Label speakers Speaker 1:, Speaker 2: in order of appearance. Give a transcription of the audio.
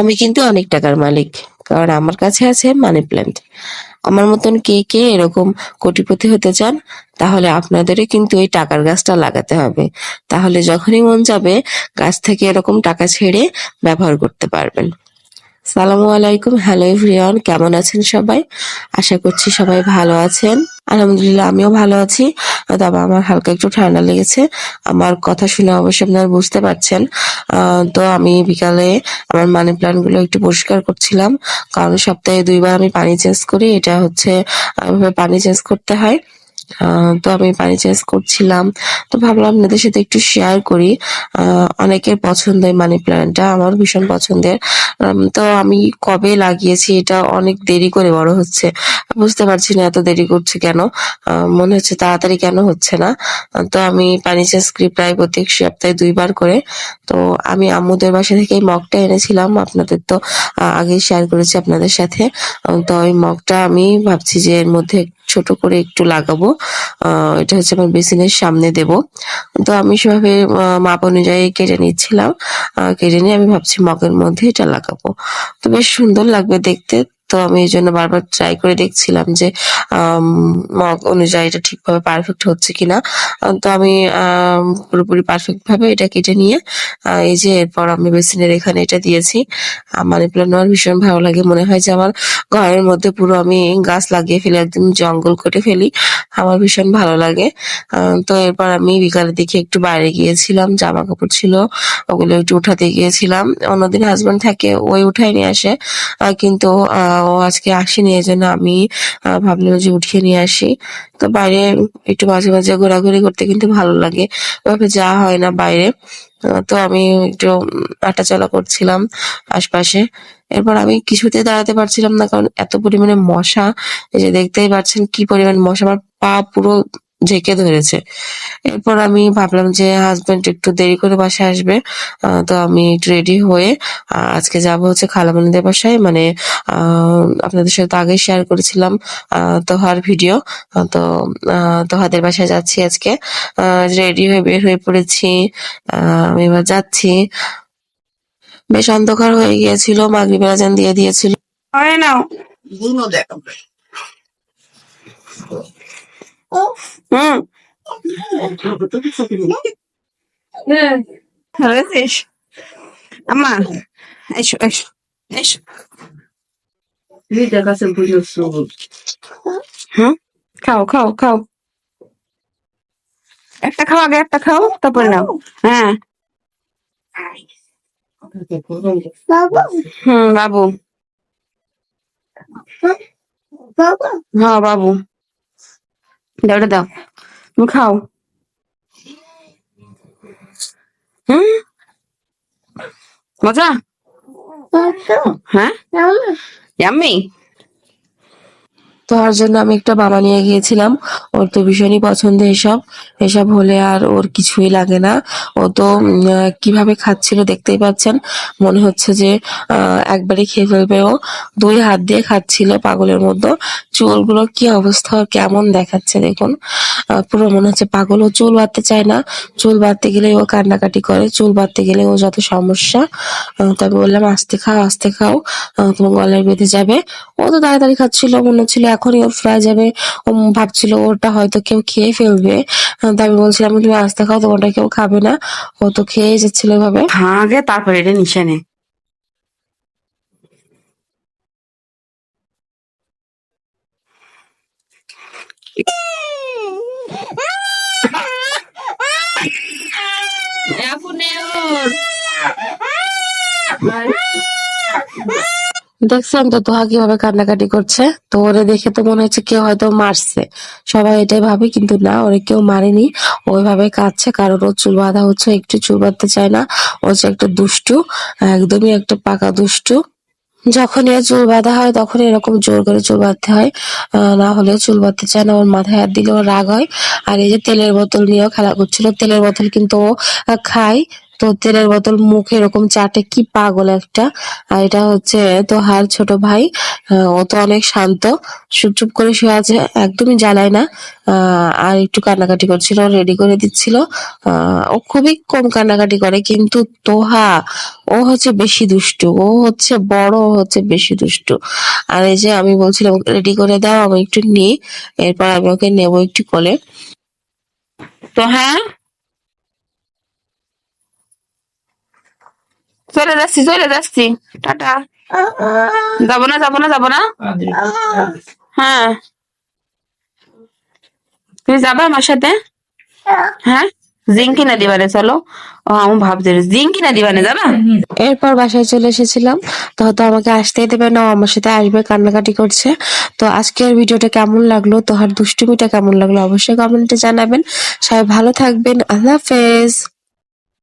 Speaker 1: আমি কিন্তু অনেক টাকার মালিক, কারণ আমার কাছে আছে মানি প্ল্যান্ট আমার মতন কে কে এরকম কোটিপতি হতে চান, তাহলে আপনাদেরও কিন্তু এই টাকার গাছটা লাগাতে হবে। তাহলে যখনই মন যাবে, গাছ থেকে এরকম টাকা ছেড়ে ব্যবহার করতে পারবেন। সালামু আলাইকুম, হ্যালো এভরিওয়ান, কেমন আছেন সবাই? আশা করছি সবাই ভালো আছেন। আলহামদুলিল্লাহ, আমিও ভালো আছি। তবে আমার হালকা একটু ঠান্ডা লেগেছে। আমার কথা শুনে অবশ্যই আপনারা বুঝতে পারছেন। তো আমি বিকালে আমার মানি প্ল্যান্টগুলো একটু পরিষ্কার করছিলাম। কারণ সপ্তাহে দুইবার আমি পানি চেঞ্জ করি। এটা হচ্ছে পানি চেঞ্জ করতে হয়। তো আমি পানি চেঞ্জ করছিলাম। তো ভাবলাম আপনাদের সাথে একটু শেয়ার করি। অনেকের পছন্দের মানি প্ল্যান্টটা আমার ভীষণ পছন্দের। তো আমি কবে লাগিয়েছি এটা অনেক দেরি করে বড় হচ্ছে। বুঝতে পারছি না এত দেরি করছে কেন। মনে হচ্ছে তাড়াতাড়ি কেন হচ্ছে না। তো আমি পানি চেঞ্জ করি প্রায় প্রত্যেক সপ্তাহে দুইবার করে। তো আমি আম্মুদের বাসা থেকে এই মগটা এনেছিলাম। আপনাদের তো আগেই শেয়ার করেছি আপনাদের সাথে। তো ওই মগটা আমি ভাবছি যে এর মধ্যে ছোট করে একটু লাগাবো। এটা হচ্ছে আমার বেসিনের সামনে দেব। তো আমি সেভাবে মাপ অনুযায়ী কেটে নিচ্ছিলাম। কেটে নিয়ে আমি ভাবছি মগের মধ্যে এটা লাগাবো। তো বেশ সুন্দর লাগবে দেখতে। তো আমি এই জন্য বারবার ট্রাই করে দেখছিলাম যে মগ অনুযায়ী এটা ঠিকভাবে পারফেক্ট হচ্ছে কিনা। তো আমি পুরোপুরি পারফেক্ট ভাবে এটা কেটে নিয়ে এই যে এরপর আমি বেসিনের এখানে এটা দিয়েছি। মানি প্ল্যান্ট আমার ভীষণ ভালো লাগে। মনে হয় যে আমার ঘরের মধ্যে পুরো আমি গাছ লাগিয়ে ফেলি একদম জঙ্গল কেটে ফেলি। আমার ভীষণ ভালো লাগে। তো এরপর আমি বিকালের দিকে একটু বাইরে গিয়েছিলাম জামা কাপড় ছিল ওগুলো একটু উঠাতে গিয়েছিলাম। অন্যদিন হাজব্যান্ড থাকে ওই উঠাই নিয়ে আসে। কিন্তু আহ, ও আজকে আসেনি এই জন্য আমি ভাবলাম যে উঠিয়ে নিয়ে আসি। তো বাইরে একটু মাঝে মাঝে ঘোরাঘুরি করতে কিন্তু ভালো লাগে। ওভাবে যাওয়া হয় না বাইরে। তো আমি একটু আটা চলা করছিলাম আশপাশে। এরপর আমি কিছুতে দাঁড়াতে পারছিলাম না, কারণ এত পরিমাণে মশা। এই যে দেখতেই পাচ্ছেন কি পরিমাণ মশা, আমার পা পুরো ঢেকে ধরেছে। এরপর আমি ভাবলাম যে হাজবেন্ড একটু দেরি করে বাসায় আসবে তো আমি একটু রেডি হয়ে আজকে যাব হচ্ছে খালামণিদের বাসায়। মানে আহ, আপনাদের সাথে আগে শেয়ার করেছিলাম আহ, তোহার ভিডিও তো আহ, তোহাদের বাসায় যাচ্ছি আজকে। রেডি হয়ে বের হয়ে পড়েছি আহ, আমি এবার যাচ্ছি। বেশ অন্ধকার হয়ে গিয়েছিল মাগরিবের আজান দিয়ে দিয়েছিল।
Speaker 2: হয় নাও।
Speaker 3: Uno দেখাবো
Speaker 2: হুম হয়েছিস আমা এসো এসো এসো
Speaker 3: Vida কাছে বুঝছ
Speaker 2: হুম খাও খাও খাও একটা খাও আগে একটা খাও তারপরে নাও হ্যাঁ হুম বাবু হ্যাঁ বাবু দাও ওটা দাও তুমি খাও হুম মজা হ্যাঁ ইয়াম্মি
Speaker 1: তো ওর জন্য আমি একটা বাবা নিয়ে গিয়েছিলাম। ওর তো ভীষণই পছন্দ এসব। এসব হলে আর ওর কিছুই লাগে না। ও তো কীভাবে খাচ্ছিল দেখতেই পাচ্ছেন। মনে হচ্ছে যে একবারে খেয়ে ফেলবে ও। দুই হাত দিয়ে খাচ্ছিল পাগলের মধ্যে চুলগুলো কি অবস্থা, কেমন দেখাচ্ছে দেখুন। পুরো মনে হচ্ছে পাগল। ও চুল বাঁধতে চায় না। চুল বাঁধতে গেলে ও কান্নাকাটি করে। চুল বাঁধতে গেলে ও যত সমস্যা তবে বললাম, আস্তে খাও আস্তে খাও তোমার গলায় বেঁধে যাবে। ও তো তাড়াতাড়ি খাচ্ছিল, মনে হচ্ছিল এখনই ওর ফ্রাই যাবে। ও ভাবছিল ওটা হয়তো কেউ খেয়ে ফেলবে। তো আমি বলছিলাম, তুমি আস্তে খাও, তোমারটা কেউ খাবে না। ও তো খেয়ে যাচ্ছিল এভাবে।
Speaker 2: আগে তারপরে এটা নিশে নে।
Speaker 1: দেখছেন তো তোহা কীভাবে কান্নাকাটি করছে। তো ওরে দেখে তো মনে হচ্ছে কেউ হয়তো মারছে। সবাই এটাই ভাবে, কিন্তু না, ওরে কেউ মারেনি। ওইভাবে কাঁদছে, কারণ ওর চুল বাঁধা হচ্ছে একটু চুল বাঁধতে চায় না। ও হচ্ছে একটা দুষ্টু, একদমই একটা পাকা দুষ্টু। যখন এর চুল বাঁধা হয় তখন এরকম জোর করে চুল বাঁধতে হয়। না হলে চুল বাঁধতে চায় না, ওর মাথায় হাত দিলে ওর রাগ হয়। আর এই যে তেলের বোতল নিয়েও খেলা করছিল, তেলের বোতল কিন্তু ও খায়। তো তেলের বোতল, মুখে এরকম চাটে কি পাগল একটা। আর এটা হচ্ছে তো হার ছোট ভাই ও তো অনেক শান্ত। চুপ চুপ করে শুয়ে আছে, একদমই জ্বালায় না। আর একটু কান্নাকাটি করছিল রেডি করে দিচ্ছিল। ও খুবই কম কান্নাকাটি করে, কিন্তু তোহা, ও হচ্ছে বেশি দুষ্টু। ও হচ্ছে বড় হচ্ছে বেশি দুষ্টু। আর এই যে আমি বলছিলাম রেডি করে দাও, আমি একটু নিই। এরপর আমি ওকে নেব একটু কোলে।
Speaker 2: তো হ্যাঁ চলে যাচ্ছি চলে যাচ্ছি টাটা যাব না যাব না যাব না? হ্যাঁ। তুমি যাবে আমার সাথে? হ্যাঁ? জিঙ্ক কিনা দিবানে, চলো। ও, আমি ভাবছি দিবানে
Speaker 1: এরপর বাসায় চলে এসেছিলাম। তো হয়তো আমাকে আসতেই দেবে না আমার সাথে আসবে, কান্নাকাটি করছে। তো আজকের ভিডিওটা কেমন লাগল? তোহার দুষ্টুমিটা কেমন লাগল? অবশ্যই কমেন্টে জানাবেন। সবাই ভালো থাকবেন। আল্লাহ হাফেজ।